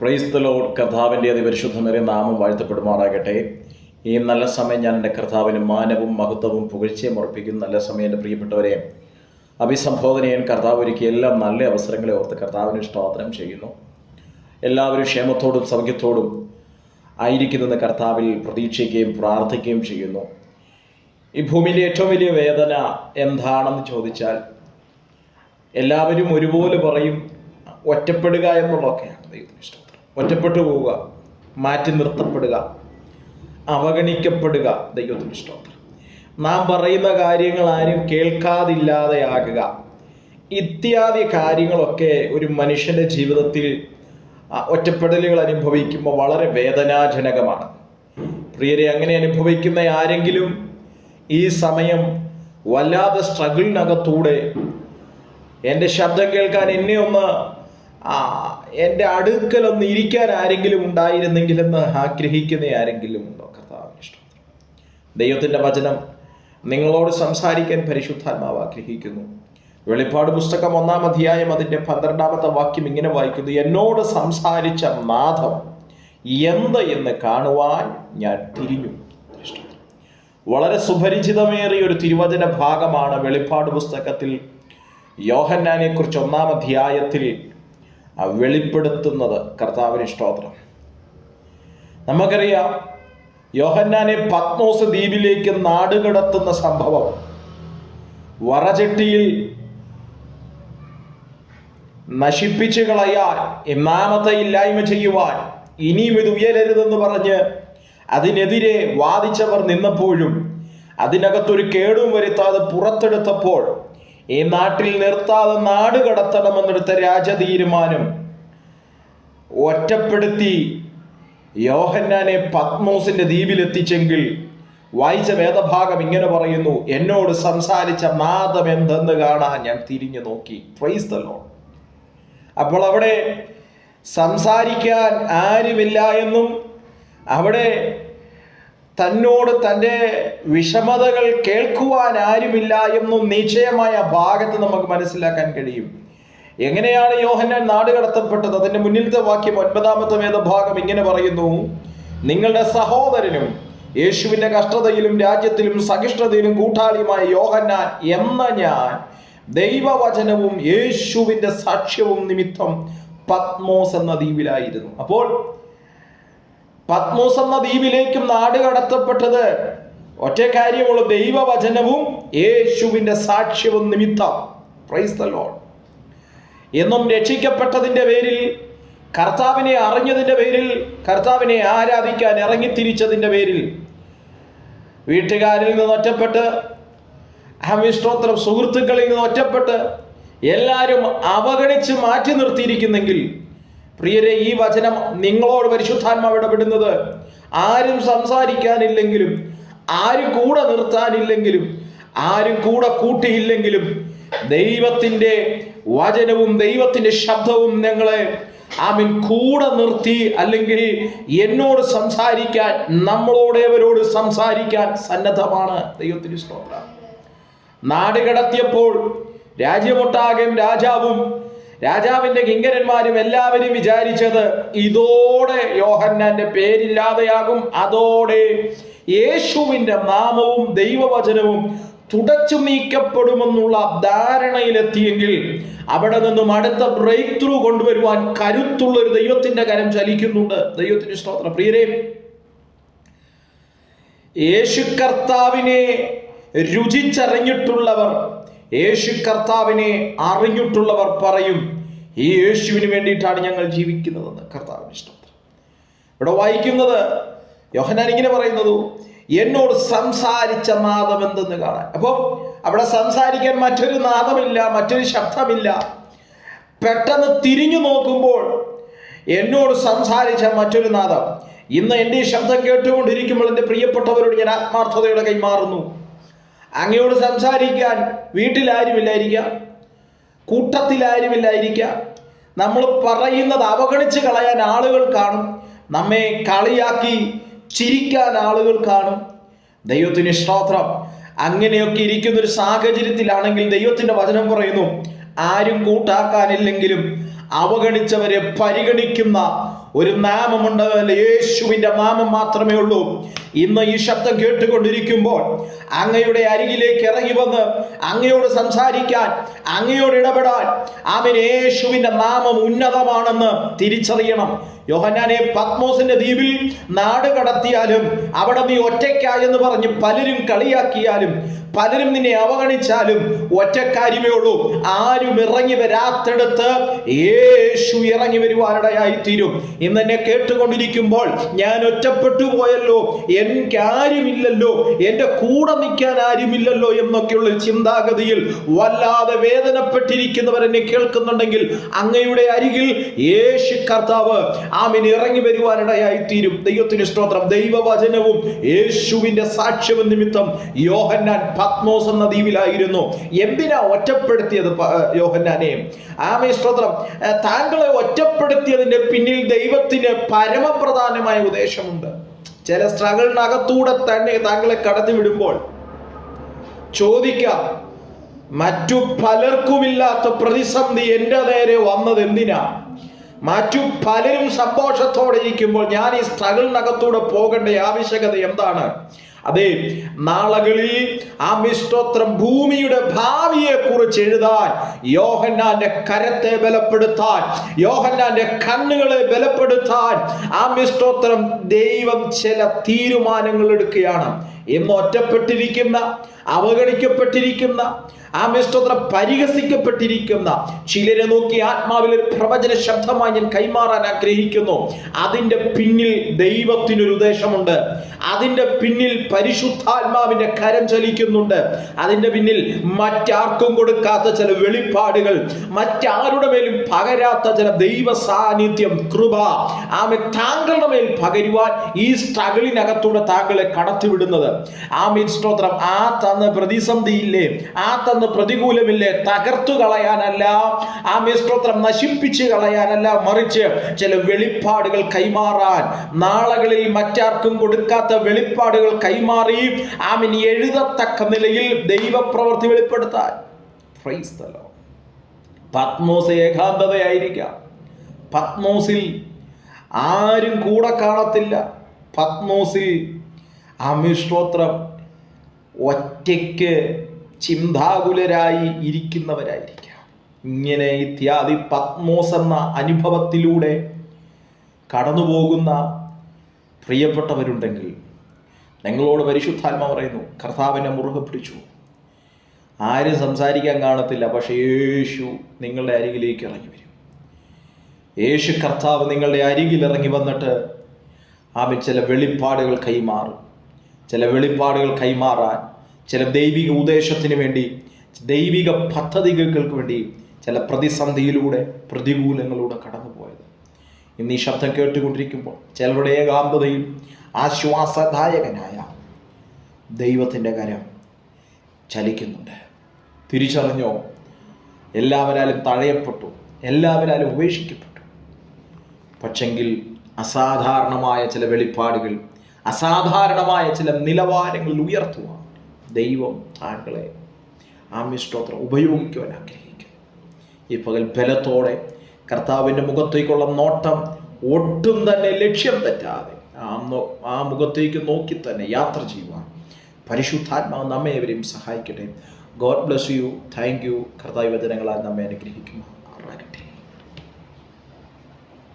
ക്രൈസ്തലോ കർത്താവിന്റെ അതിപരിശുദ്ധമേറിയ നാമം വാഴ്ത്തപ്പെടുമാറാകട്ടെ. ഈ നല്ല സമയം ഞാൻ എന്റെ കർത്താവിന് മാനവും മഹത്വവും പുകഴ്ചയും ഉറപ്പിക്കുന്ന നല്ല സമയം എന്റെ പ്രിയപ്പെട്ടവരെ അഭിസംബോധന ചെയ്യാൻ കർത്താവ് ഒരുക്കിയ എല്ലാ നല്ല അവസരങ്ങളെ ഓർത്ത് കർത്താവിന് സ്തോത്രം ചെയ്യുന്നു. എല്ലാവരും ക്ഷേമത്തോടും സൗഖ്യത്തോടും ആയിരിക്കുന്നെന്ന് കർത്താവിൽ പ്രതീക്ഷിക്കുകയും പ്രാർത്ഥിക്കുകയും ചെയ്യുന്നു. ഈ ഭൂമിയിലെ ഏറ്റവും വലിയ വേദന എന്താണെന്ന് ചോദിച്ചാൽ എല്ലാവരും ഒരുപോലെ പറയും ഒറ്റപ്പെടുക എന്നുള്ളതൊക്കെയാണ് ദൈവത്തിന് ഇഷ്ടം. ഒറ്റപ്പെട്ടു പോവുക മാറ്റി നിർത്തപ്പെടുക അവഗണിക്കപ്പെടുക. ദൈവത്തിന് ഇഷ്ടം നാം പറയുന്ന കാര്യങ്ങൾ ആരും കേൾക്കാതില്ലാതെയാകുക. ഇത്യാദി കാര്യങ്ങളൊക്കെ ഒരു മനുഷ്യന്റെ ജീവിതത്തിൽ ഒറ്റപ്പെടലുകൾ അനുഭവിക്കുമ്പോൾ വളരെ വേദനാജനകമാണ്. പ്രിയരെ അങ്ങനെ അനുഭവിക്കുന്ന ആരെങ്കിലും ഈ സമയം വല്ലാതെ സ്ട്രഗിളിനകത്തൂടെ എന്റെ ശബ്ദം കേൾക്കാൻ എന്നെ ഒന്ന് എന്റെ അടുക്കലൊന്ന് ഇരിക്കാൻ ആരെങ്കിലും ഉണ്ടായിരുന്നെങ്കിൽ എന്ന് ആഗ്രഹിക്കുന്ന ആരെങ്കിലും ഉണ്ടോ? കർത്താവിന് ഇഷ്ടം. ദൈവത്തിന്റെ വചനം നിങ്ങളോട് സംസാരിക്കാൻ പരിശുദ്ധാത്മാവ് ആഗ്രഹിക്കുന്നു. വെളിപ്പാട് പുസ്തകം ഒന്നാം അധ്യായം അതിന്റെ പന്ത്രണ്ടാമത്തെ വാക്യം ഇങ്ങനെ വായിക്കുന്നു. എന്നോട് സംസാരിച്ച നാഥം എന്ത് എന്ന് കാണുവാൻ ഞാൻ തിരിഞ്ഞു. വളരെ സുപരിചിതമേറിയ ഒരു തിരുവചന ഭാഗമാണ് വെളിപ്പാട് പുസ്തകത്തിൽ യോഹന്നാനെ കുറിച്ച് ഒന്നാം അധ്യായത്തിൽ വെളിപ്പെടുത്തുന്നത് കർത്താവിന് സ്തോത്രം. നമുക്കറിയാം യോഹന്നാനെ പത്മോസ് ദ്വീപിലേക്ക് നാടുകടത്തുന്ന സംഭവം വറചട്ടിയിൽ നശിപ്പിച്ചു കളയാൻ ഇന്നാമത്തെ ഇല്ലായ്മ ചെയ്യുവാൻ ഇനിയും ഇത് ഉയരരുതെന്ന് പറഞ്ഞ് അതിനെതിരെ വാദിച്ചവർ നിന്നപ്പോഴും അതിനകത്തൊരു കേടും വരുത്താതെ പുറത്തെടുത്തപ്പോൾ ഈ നാട്ടിൽ നിർത്താതെ നാട് കടത്തണമെന്നെടുത്ത രാജതീരുമാനം ഒറ്റപ്പെടുത്തി യോഹന്നാനെ പത്മോസിന്റെ ദ്വീപിലെത്തിച്ചെങ്കിൽ വായിച്ച വേദഭാഗം ഇങ്ങനെ പറയുന്നു എന്നോട് സംസാരിച്ച നാദം എന്തെന്ന് കാണാൻ ഞാൻ തിരിഞ്ഞു നോക്കി. പ്രൈസ് ദ അപ്പോൾ അവിടെ സംസാരിക്കാൻ ആരുമില്ല എന്നും അവിടെ തന്നോട് തന്റെ വിഷമതകൾ കേൾക്കുവാൻ ആരുമില്ല എന്നും നിശ്ചയമായ ഭാഗത്ത് നമുക്ക് മനസ്സിലാക്കാൻ കഴിയും. എങ്ങനെയാണ് യോഹന്നാൻ നാട് കടത്തപ്പെട്ടത്? അതിന്റെ മുന്നിലത്തെ വാക്യം ഒൻപതാമത്തെ വേദഭാഗം ഇങ്ങനെ പറയുന്നു. നിങ്ങളുടെ സഹോദരനും യേശുവിന്റെ കഷ്ടതയിലും രാജ്യത്തിലും സഹിഷ്ണുതയിലും കൂട്ടാളിയുമായ യോഹന്നാൻ എന്ന ഞാൻ ദൈവവചനവും യേശുവിന്റെ സാക്ഷ്യവും നിമിത്തം പത്മോസ് എന്ന ദ്വീപിലായിരുന്നു. അപ്പോൾ പത്മോസ് എന്ന ദ്വീപിലേക്കും നാട് കടത്തപ്പെട്ടത്. ഒറ്റ കാര്യമുള്ള ദൈവവചനവും യേശുവിന്റെ സാക്ഷ്യവും നിമിത്തം. പ്രൈസ് ദ ലോർഡ് എന്നും രക്ഷിക്കപ്പെട്ടതിന്റെ പേരിൽ കർത്താവിനെ അറിഞ്ഞതിന്റെ പേരിൽ കർത്താവിനെ ആരാധിക്കാൻ ഇറങ്ങിത്തിരിച്ചതിന്റെ പേരിൽ. വീട്ടുകാരിൽ നിന്ന് ഒറ്റപ്പെട്ട് അഹമിഷ്ടോത്തരം സുഹൃത്തുക്കളിൽ നിന്ന് ഒറ്റപ്പെട്ട് എല്ലാവരും അവഗണിച്ച് മാറ്റി നിർത്തിയിരിക്കുന്നെങ്കിൽ പ്രിയരെ ഈ വചനം നിങ്ങളോട് പരിശുദ്ധാത്മാവ് ഇടപെടുന്നത് ആരും സംസാരിക്കാനില്ലെങ്കിലും ആരും കൂടെ നിർത്താനില്ലെങ്കിലും ആരും കൂടെ കൂട്ടിയില്ലെങ്കിലും ദൈവത്തിന്റെ വചനവും ദൈവത്തിന്റെ ശബ്ദവും ഞങ്ങളെ ആമിൻ കൂടെ നിർത്തി അല്ലെങ്കിൽ എന്നോട് സംസാരിക്കാൻ നമ്മളോടേവരോട് സംസാരിക്കാൻ സന്നദ്ധമാണ് ദൈവത്തിന് സ്തോത്രം. നാട് കടത്തിയപ്പോൾ രാജ്യമൊട്ടാകെ രാജാവും രാജാവിന്റെ കിങ്കരന്മാരും എല്ലാവരും വിചാരിച്ചത് ഇതോടെ യോഹന്നാന്റെ പേരില്ലാതെയാകും. അതോടെ യേശുവിന്റെ നാമവും ദൈവവചനവും തുടച്ചു നീക്കപ്പെടുമെന്നുള്ള ധാരണയിലെത്തിയെങ്കിൽ അവിടെ നിന്നും അടുത്ത ബ്രേക്ക് ത്രൂ കൊണ്ടുവരുവാൻ കരുത്തുള്ള ഒരു ദൈവത്തിന്റെ കരം ചലിക്കുന്നുണ്ട്. ദൈവത്തിന് സ്തോത്രം. പ്രിയരേ യേശു കർത്താവിനെ രുചിച്ചറിഞ്ഞിട്ടുള്ളവർ യേശു കർത്താവിനെ അറിഞ്ഞിട്ടുള്ളവർ പറയും ഈ യേശുവിന് വേണ്ടിയിട്ടാണ് ഞങ്ങൾ ജീവിക്കുന്നതെന്ന് കർത്താവിന് ഇഷ്ടം ഇവിടെ വായിക്കുന്നത് യോഹനാൻ ഇങ്ങനെ പറയുന്നത് എന്നോട് സംസാരിച്ച നാദം എന്തെന്ന് കാണാൻ. അപ്പോൾ അവിടെ സംസാരിക്കാൻ മറ്റൊരു നാദമില്ല മറ്റൊരു ശബ്ദമില്ല. പെട്ടെന്ന് തിരിഞ്ഞു നോക്കുമ്പോൾ എന്നോട് സംസാരിച്ച മറ്റൊരു നാദം. ഇന്ന് എന്റെ ഈ ശബ്ദം കേട്ടുകൊണ്ടിരിക്കുമ്പോൾ എന്റെ പ്രിയപ്പെട്ടവരോട് ഞാൻ ആത്മാർത്ഥതയുടെ കൈമാറുന്നു. അങ്ങയോട് സംസാരിക്കാൻ വീട്ടിലാരുമില്ലായിരിക്കാം. കൂട്ടത്തിലാരുമില്ലായിരിക്കാം. നമ്മൾ പറയുന്നത് അവഗണിച്ച് കളയാൻ ആളുകൾ കാണും. നമ്മെ കളിയാക്കി ചിരിക്കാൻ ആളുകൾ കാണും. ദൈവത്തിന് സ്തോത്രം. അങ്ങനെയൊക്കെ ഇരിക്കുന്ന ഒരു സാഹചര്യത്തിലാണെങ്കിൽ ദൈവത്തിന്റെ വചനം പറയുന്നു ആരും കൂട്ടാക്കാനില്ലെങ്കിലും അവഗണിച്ചവരെ പരിഗണിക്കുന്ന ഒരു നാമമുണ്ട് അതിൽ യേശുവിന്റെ നാമം മാത്രമേ ഉള്ളൂ. ഇന്ന് ഈ ശബ്ദം കേട്ടുകൊണ്ടിരിക്കുമ്പോൾ അങ്ങയുടെ അരികിലേക്ക് ഇറങ്ങി വന്ന് അങ്ങയോട് സംസാരിക്കാൻ അങ്ങയോട് ഇടപെടാൻ ആമൻ. യേശുവിന്റെ നാമം ഉന്നതമാണെന്ന് തിരിച്ചറിയണം. യോഹന്നാനെ പത്മോസിന്റെ ദ്വീപിൽ നാട് കടത്തിയാലും അവിടെ നീ ഒറ്റയ്ക്കായെന്ന് പറഞ്ഞ് പലരും കളിയാക്കിയാലും പലരും നിന്നെ അവഗണിച്ചാലും ഒറ്റക്കാര്യമേ ഉള്ളൂ. ആരും ഇറങ്ങി വരാത്തെടുത്ത് യേശു ഇറങ്ങി വരുവാനിടയായി തീരും ഇന്ന് എന്നെ കേട്ടുകൊണ്ടിരിക്കുമ്പോൾ ഞാൻ ഒറ്റപ്പെട്ടു പോയല്ലോ. എനിക്ക് ആരുമില്ലല്ലോ. എന്റെ കൂടെ നിൽക്കാൻ ആരുമില്ലല്ലോ എന്നൊക്കെയുള്ള ചിന്താഗതിയിൽ വല്ലാതെ വേദനപ്പെട്ടിരിക്കുന്നവർ എന്നെ കേൾക്കുന്നുണ്ടെങ്കിൽ അങ്ങയുടെ അരികിൽ യേശു കർത്താവ് ആമിന് ഇറങ്ങി വരുവാനിടയായിത്തീരും ദൈവത്തിന് സ്തോത്രം. ദൈവവചനവും യേശുവിന്റെ സാക്ഷ്യവും നിമിത്തം യോഹന്നാൻ പത്മോസ് എന്ന ദ്വീപിലായിരുന്നു. എന്തിനാ ഒറ്റപ്പെടുത്തിയത് യോഹന്നാനെ? ആമേ സ്തോത്രം. താങ്കളെ ഒറ്റപ്പെടുത്തിയതിന്റെ പിന്നിൽ ദൈവത്തിന് പരമപ്രധാനമായ ഉദ്ദേശമുണ്ട്. ചില സ്ട്രഗിളിനകത്തൂടെ തന്നെ താങ്കളെ കടത്തി വിടുമ്പോൾ ചോദിക്കാം മറ്റു പലർക്കുമില്ലാത്ത പ്രതിസന്ധി എന്റെ നേരെ വന്നത് എന്തിനാ? മറ്റു പലരും സന്തോഷത്തോടെ ഇരിക്കുമ്പോൾ ഞാൻ ഈ സ്ട്രഗിളിനകത്തൂടെ പോകേണ്ട ആവശ്യകത എന്താണ്? അതെ നാളകളിൽ ആ മിസ്റ്റോത്രം ഭൂമിയുടെ ഭാവിയെ കുറിച്ച് എഴുതാൻ യോഹന്നാന്റെ കരത്തെ ബലപ്പെടുത്താൻ യോഹന്നാന്റെ കണ്ണുകളെ ബലപ്പെടുത്താൻ ആ മിസ്റ്റോത്രം ദൈവം ചില തീരുമാനങ്ങൾ എടുക്കുകയാണ്. ഇന്ന് ഒറ്റപ്പെട്ടിരിക്കുന്ന അവഗണിക്കപ്പെട്ടിരിക്കുന്ന ആ മിഷ്ടത്ര പരിഹസിക്കപ്പെട്ടിരിക്കുന്ന ചിലരെ നോക്കി ആത്മാവിൽ ഒരു പ്രവചന ശബ്ദമായി ഞാൻ കൈമാറാൻ ആഗ്രഹിക്കുന്നു. അതിന്റെ പിന്നിൽ ദൈവത്തിനൊരു ഉദ്ദേശമുണ്ട്. അതിന്റെ പിന്നിൽ പരിശുദ്ധാത്മാവിന്റെ കരം ചലിക്കുന്നുണ്ട്. അതിന്റെ പിന്നിൽ മറ്റാർക്കും കൊടുക്കാത്ത ചില വെളിപ്പാടുകൾ മറ്റാരുടെ മേലും പകരാത്ത ചില ദൈവ സാന്നിധ്യം കൃപ ആമെ താങ്കളുടെ മേൽ പകരുവാൻ ഈ സ്ട്രഗിളിനകത്തൂടെ താങ്കളെ കടത്തിവിടുന്നത്. ആമീൻ സ്തോത്രം ആ തന്ന പ്രതിസന്ധിയില്ലേ ആ തന്ന പ്രതികൂലമില്ലേ തകർത്തു കളയാനല്ല. ആ മീൻ സ്തോത്രം നശിപ്പിച്ച് കളയാനല്ല മറിച്ച് ചില വെളിപ്പാടുകൾ കൈമാറാൻ. നാളകളിൽ മറ്റാർക്കും കൊടുക്കാത്ത വെളിപ്പാടുകൾ കൈമാറി ആമീൻ എഴുതത്തക്ക നിലയിൽ ദൈവപ്രവൃത്തി വെളിപ്പെടുത്താൻ. പത്മോസ് ഏകാന്തതയായിരിക്കാം. പത്മോസിൽ ആരും കൂടെ കാണത്തില്ല. പത്മോസിൽ അമിഷ്ടോത്രം ഒറ്റയ്ക്ക് ചിന്താകുലരായി ഇരിക്കുന്നവരായിരിക്കാം. ഇങ്ങനെ ഇത്യാദി പത്മോസ് എന്ന അനുഭവത്തിലൂടെ കടന്നു പോകുന്ന പ്രിയപ്പെട്ടവരുണ്ടെങ്കിൽ നിങ്ങളോട് പരിശുദ്ധാത്മ പറയുന്നു കർത്താവിനെ മുറുകെ പിടിച്ചു. ആരും സംസാരിക്കാൻ കാണത്തില്ല പക്ഷേ യേശു നിങ്ങളുടെ അരികിലേക്ക് ഇറങ്ങി വരും യേശു കർത്താവ് നിങ്ങളുടെ അരികിൽ ഇറങ്ങി വന്നിട്ട് ആമി ചില വെളിപ്പാടുകൾ കൈമാറും. ചില വെളിപ്പാടുകൾ കൈമാറാൻ ചില ദൈവിക ഉദ്ദേശത്തിന് വേണ്ടി ദൈവിക പദ്ധതികൾക്ക് വേണ്ടി ചില പ്രതിസന്ധിയിലൂടെ പ്രതികൂലങ്ങളിലൂടെ കടന്നുപോയത്. ഇന്ന് ഈ ശബ്ദം കേട്ടുകൊണ്ടിരിക്കുമ്പോൾ ചിലരുടെ ഏകാന്തതയിൽ ആശ്വാസദായകനായ ദൈവത്തിന്റെ കരം ചലിക്കുന്നുണ്ട്. തിരിച്ചറിഞ്ഞോ? എല്ലാവരാലും തഴയപ്പെട്ടു എല്ലാവരാലും ഉപേക്ഷിക്കപ്പെട്ടു. പക്ഷെങ്കിൽ അസാധാരണമായ ചില വെളിപ്പാടുകൾ അസാധാരണമായ ചില നിലവാരങ്ങളിൽ ഉയർത്തുവാൻ ദൈവം താങ്കളെ ആമ്യസ്തോത്രം ഉപയോഗിക്കുവാൻ ആഗ്രഹിക്കുന്നു. ഈ പകൽ ബലത്തോടെ കർത്താവിന്റെ മുഖത്തേക്കുള്ള നോട്ടം ഒട്ടും തന്നെ ലക്ഷ്യം തെറ്റാതെ ആ ആ മുഖത്തേക്ക് നോക്കി തന്നെ യാത്ര ചെയ്യുവാൻ പരിശുദ്ധാത്മാവ് നമ്മെ ഇവരെയും സഹായിക്കട്ടെ. God bless you. Thank you. കർത്താവ് വചനങ്ങളാൽ നമ്മെ അനുഗ്രഹിക്കുന്നു ആറാകട്ടെ